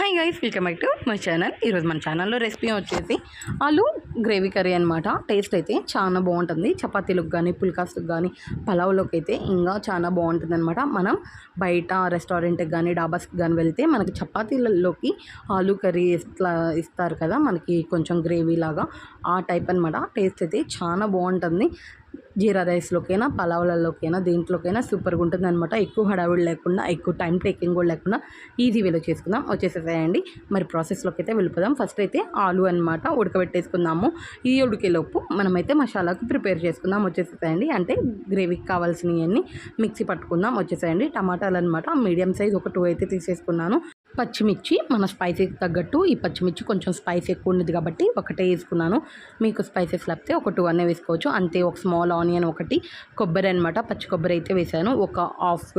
Hi guys welcome back to my channel ఈరోజు మన ఛానల్లో రెసిపీ వచ్చేసి ఆలు గ్రేవీ కర్రీ అనమాట టేస్ట్ అయితే చాలా బాగుంటుంది. చపాతీలకు కానీ పుల్కాస్కి కానీ పలావ్లోకి అయితే ఇంకా చాలా బాగుంటుంది అనమాట మనం బయట రెస్టారెంట్కి కానీ డాబాస్కి కానీ వెళ్తే మనకి చపాతీలలోకి ఆలు కర్రీ ఇట్లా ఇస్తారు కదా. మనకి కొంచెం గ్రేవీ లాగా ఆ టైప్ అనమాట టేస్ట్ అయితే చాలా బాగుంటుంది. జీరా రైస్లోకైనా పలావులలోకైనా దేంట్లోకైనా సూపర్గా ఉంటుంది అనమాట ఎక్కువ హడావిడి లేకుండా ఎక్కువ టైం టేకింగ్ కూడా లేకుండా ఈజీ వేలో చేసుకుందాం. వచ్చేసేసాయండి. మరి ప్రాసెస్లోకి అయితే వెళ్ళిపోదాం. ఫస్ట్ అయితే ఆలు అనమాట ఉడకబెట్టేసుకుందాము. ఈ ఉడికేలోపు మనమైతే మసాలాకు ప్రిపేర్ చేసుకుందాం. వచ్చేసేసాయండి. అంటే గ్రేవీకి కావాల్సినవన్నీ మిక్సీ పట్టుకుందాం. వచ్చేసాయండి. టమాటాలు అనమాట మీడియం సైజ్ ఒక టూ అయితే తీసేసుకున్నాను. పచ్చిమిర్చి మన స్పైసీకి తగ్గట్టు ఈ పచ్చిమిర్చి కొంచెం స్పైస్ ఎక్కువ ఉండదు కాబట్టి ఒకటే వేసుకున్నాను. మీకు స్పైసెస్ లేకపోతే ఒక టూ అనే వేసుకోవచ్చు. అంతే ఒక స్మాల్ ఆనియన్ ఒకటి కొబ్బరి అనమాట పచ్చి కొబ్బరి అయితే వేసాను. ఒక హాఫ్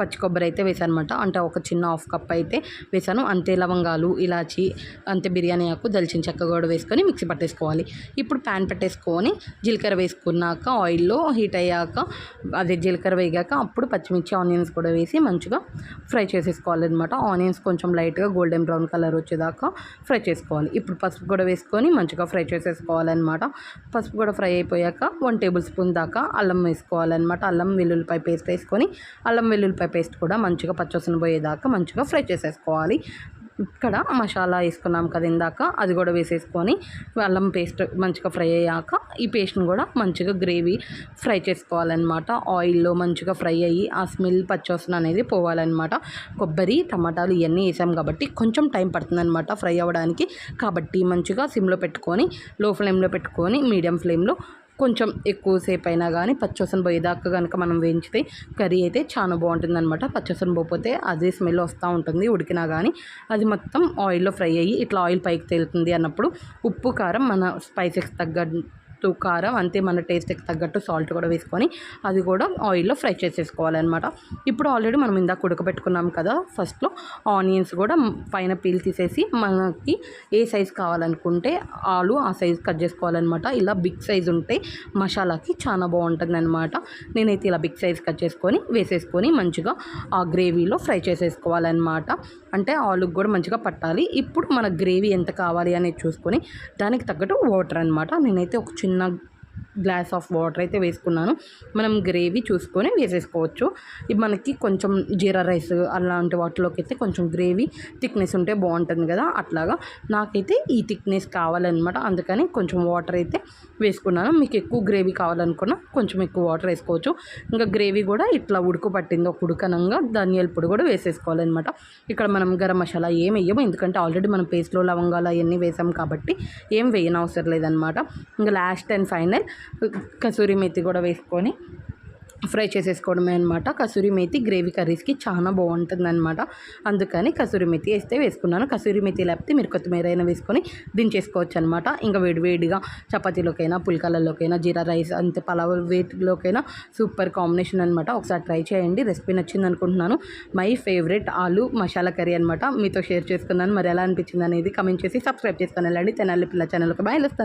పచ్చి కొబ్బరి అయితే వేసాను అనమాట అంటే ఒక చిన్న హాఫ్ కప్ అయితే వేసాను అంతే లవంగాలు ఇలాచి అంతే బిర్యానీ ఆకు దల్చిన చెక్క కూడా వేసుకొని మిక్సీ పట్టేసుకోవాలి. ఇప్పుడు ప్యాన్ పెట్టేసుకొని జీలకర్ర వేసుకున్నాక ఆయిల్లో హీట్ అయ్యాక అదే జీలకర్ర వేగాక అప్పుడు పచ్చిమిర్చి ఆనియన్స్ కూడా వేసి మంచిగా ఫ్రై చేసేసుకోవాలి అనమాట ఆనియన్స్ కొంచెం లైట్గా గోల్డెన్ బ్రౌన్ కలర్ వచ్చేదాకా ఫ్రై చేసుకోవాలి. ఇప్పుడు పసుపు కూడా వేసుకొని మంచిగా ఫ్రై చేసేసుకోవాలన్నమాట. పసుపు కూడా ఫ్రై అయిపోయాక వన్ టేబుల్ స్పూన్ దాకా అల్లం వేసుకోవాలన్నమాట. అల్లం వెల్లుల్లిపాయ పేస్ట్ వేసుకొని అల్లం వెల్లుల్లిపాయ పేస్ట్ కూడా మంచిగా పచ్చసన పోయేదాకా మంచిగా ఫ్రై చేసేసుకోవాలి. ఇక్కడ మసాలా వేసుకున్నాం కదా ఇందాక అది కూడా వేసేసుకొని అల్లం పేస్ట్ మంచిగా ఫ్రై అయ్యాక ఈ పేస్ట్ని కూడా మంచిగా గ్రేవీ ఫ్రై చేసుకోవాలన్నమాట. ఆయిల్లో మంచిగా ఫ్రై అయ్యి ఆ స్మెల్ పచ్చోసన అనేది పోవాలన్నమాట. కొబ్బరి టమాటాలు ఇవన్నీ వేసాం కాబట్టి కొంచెం టైం పడుతుందన్నమాట ఫ్రై అవ్వడానికి. కాబట్టి మంచిగా సిమ్లో పెట్టుకొని లో ఫ్లేమ్లో పెట్టుకొని మీడియం ఫ్లేమ్లో కొంచెం ఎక్కువసేపు అయినా కానీ పచ్చసన పోయేదాకా కనుక మనం వేయించితే కర్రీ అయితే చాలా బాగుంటుంది అనమాట పచ్చసన పోతే అదే స్మెల్ వస్తూ ఉంటుంది ఉడికినా కానీ అది మొత్తం ఆయిల్లో ఫ్రై అయ్యి ఇట్లా ఆయిల్ పైకి తేలుతుంది అన్నప్పుడు ఉప్పు కారం మన స్పైసెస్ తగ్గ తగ్గట్టు కారం అంతే మన టేస్ట్కి తగ్గట్టు సాల్ట్ కూడా వేసుకొని అది కూడా ఆయిల్లో ఫ్రై చేసేసుకోవాలన్నమాట. ఇప్పుడు ఆల్రెడీ మనం ఇందాక ఉడకబెట్టుకున్నాం కదా ఫస్ట్లో ఆనియన్స్ కూడా పైన పీల్ తీసేసి మనకి ఏ సైజ్ కావాలనుకుంటే ఆలు ఆ సైజ్ కట్ చేసుకోవాలన్నమాట. ఇలా బిగ్ సైజ్ ఉంటే మసాలాకి చాలా బాగుంటుంది అనమాట నేనైతే ఇలా బిగ్ సైజ్ కట్ చేసుకొని వేసేసుకొని మంచిగా ఆ గ్రేవీలో ఫ్రై చేసేసుకోవాలన్నమాట. అంటే ఆలుకు కూడా మంచిగా పట్టాలి. ఇప్పుడు మన గ్రేవీ ఎంత కావాలి అనేది చూసుకొని దానికి తగ్గట్టు వాటర్ అనమాట నేనైతే ఒక చిన్న చిన్న గ్లాస్ ఆఫ్ వాటర్ అయితే వేసుకున్నాను. మనం గ్రేవీ చూసుకొని వేసేసుకోవచ్చు. ఇది మనకి కొంచెం జీరా రైస్ అలాంటి వాటిలోకి అయితే కొంచెం గ్రేవీ థిక్నెస్ ఉంటే బాగుంటుంది కదా అట్లాగా. నాకైతే ఈ థిక్నెస్ కావాలన్నమాట. అందుకని కొంచెం వాటర్ అయితే వేసుకున్నాను. మీకు ఎక్కువ గ్రేవీ కావాలనుకున్నా కొంచెం ఎక్కువ వాటర్ వేసుకోవచ్చు. ఇంకా గ్రేవీ కూడా ఇట్లా ఉడుకు పట్టింది ఒక ఉడకనంగా ధనియాల పొడి కూడా వేసేసుకోవాలన్నమాట. ఇక్కడ మనం గరం మసాలా ఏం వేయము ఎందుకంటే ఆల్రెడీ మనం పేస్ట్లో లవంగాలు అవన్నీ వేసాం కాబట్టి ఏం వేయనవసరం లేదనమాట ఇంకా last and final kasuri methi కూడా వేసుకొని ఫ్రై చేసేసుకోవడమే అనమాట కసూరి మేతి గ్రేవీ కర్రీస్కి చాలా బాగుంటుంది అనమాట అందుకని కసూరి మెతి వేస్తే వేసుకున్నాను. కసూరి మెతి లేకపోతే మీరు కొత్తిమీర అయినా వేసుకొని దించేసుకోవచ్చు అనమాట ఇంకా వేడివేడిగా చపాతీలోకైనా పుల్కాలలోకైనా జీరా రైస్ అంతే పలావ్ వేటిలోకైనా సూపర్ కాంబినేషన్ అనమాట ఒకసారి ట్రై చేయండి. రెసిపీ నచ్చింది అనుకుంటున్నాను. మై ఫేవరెట్ ఆలు మసాలా కర్రీ అనమాట మీతో షేర్ చేసుకున్నాను. మరి ఎలా అనిపించింది అనేది కమెంట్ చేసి సబ్స్క్రైబ్ చేసుకుని వెళ్ళండి. తెనాలి పిల్ల ఛానల్కి బాయ్